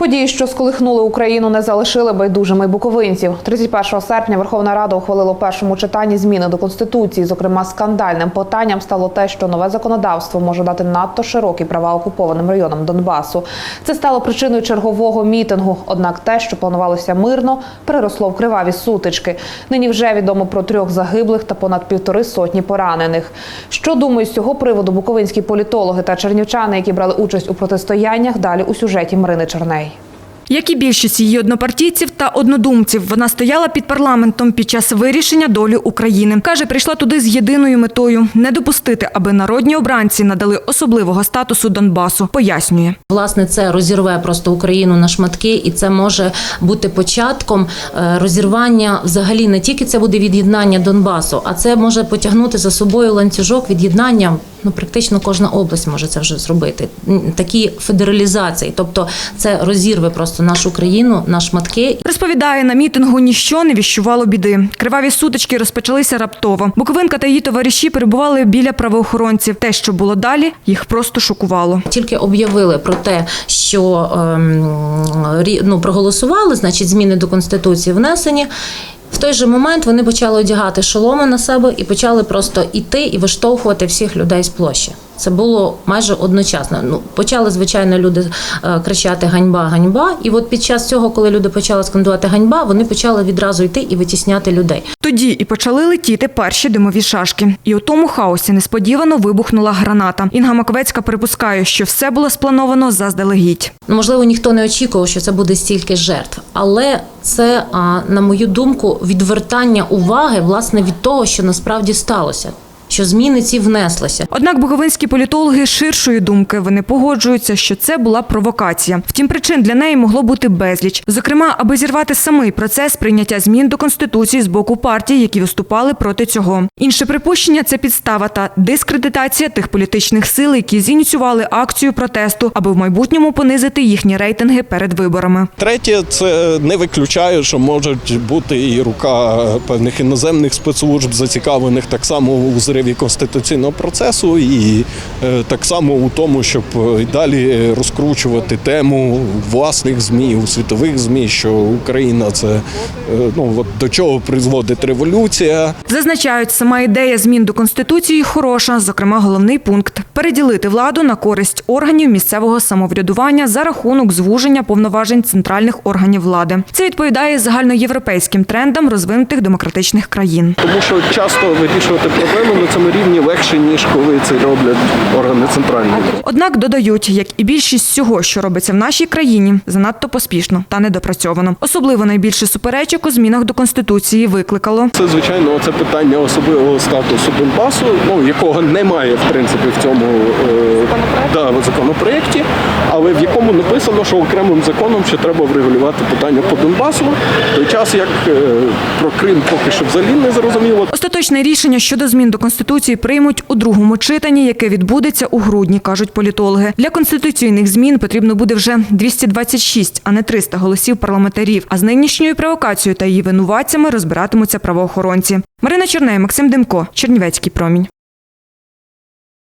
Події, що сколихнули Україну, не залишили байдужими буковинців. 31 серпня Верховна Рада ухвалила у першому читанні зміни до конституції. Зокрема, скандальним питанням стало те, що нове законодавство може дати надто широкі права окупованим районам Донбасу. Це стало причиною чергового мітингу. Однак те, що планувалося мирно, переросло в криваві сутички. Нині вже відомо про трьох загиблих та понад півтори сотні поранених. Що думають з цього приводу буковинські політологи та чернівчани, які брали участь у протистояннях? Далі у сюжеті Марини Черней. Як і більшість її однопартійців та однодумців, вона стояла під парламентом під час вирішення долі України. Каже, прийшла туди з єдиною метою не допустити, аби народні обранці надали особливого статусу Донбасу. Пояснює. Власне, це розірве просто Україну на шматки, і це може бути початком е, розірвання. Взагалі не тільки це буде від'єднання Донбасу, а це може потягнути за собою ланцюжок від'єднання. Ну, практично кожна область може це вже зробити. Такі федералізації, тобто це розірве просто нашу країну на шматки. Розповідає, на мітингу ніщо не віщувало біди. Криваві сутички розпочалися раптово. Буковинка та її товариші перебували біля правоохоронців. Те, що було далі, їх просто шокувало. Тільки об'явили про те, що ем, ну, проголосували, значить, зміни до конституції внесені. В той же момент вони почали одягати шоломи на себе і почали просто іти і виштовхувати всіх людей з площі. Це було майже одночасно. Ну почали звичайно люди е, кричати ганьба, ганьба. І от під час цього, коли люди почали скандувати ганьба, вони почали відразу йти і витісняти людей. Тоді і почали летіти перші димові шашки. І у тому хаосі несподівано вибухнула граната. Інга Маковецька припускає, що все було сплановано заздалегідь. Ну, можливо, ніхто не очікував, що це буде стільки жертв, але це, на мою думку, відвертання уваги власне від того, що насправді сталося, що зміни ці внеслися. Однак буковинські політологи ширшої думки вони погоджуються, що це була провокація. Втім, причин для неї могло бути безліч. Зокрема, аби зірвати самий процес прийняття змін до конституції з боку партій, які виступали проти цього. Інше припущення це підстава та дискредитація тих політичних сил, які зініціювали акцію протесту, аби в майбутньому понизити їхні рейтинги перед виборами. Третє, це не виключаю, що може бути і рука певних іноземних спецслужб, зацікавлених так само у зриві конституційного процесу, і е, так само у тому, щоб е, й далі розкручувати тему власних змі, у світових змі, що Україна це е, ну от до чого призводить революція. Зазначають, сама ідея змін до конституції хороша. Зокрема, головний пункт переділити владу на користь органів місцевого самоврядування за рахунок звуження повноважень центральних органів влади. Це відповідає загальноєвропейським трендам розвинутих демократичних країн. Тому що часто вирішувати проблеми цьому рівні легше, ніж коли це роблять органи центральної. Однак додають, як і більшість всього, що робиться в нашій країні, занадто поспішно та недопрацьовано. Особливо найбільше суперечок у змінах до конституції викликало Це звичайно це питання особливого статусу Донбасу, ну якого немає в принципі в цьому е, да, законопроєкті, але в якому написано, що окремим законом ще треба врегулювати питання по Донбасу. Той час як е, про Крим поки що взагалі не зрозуміло. Остаточне рішення щодо змін до конституції приймуть у другому читанні, яке відбудеться у грудні, кажуть політологи. Для конституційних змін потрібно буде вже 226, а не 300 голосів парламентарів. А з нинішньою провокацією та її винуватцями розбиратимуться правоохоронці. Марина Черней, Максим Демко, Чернівецький промінь.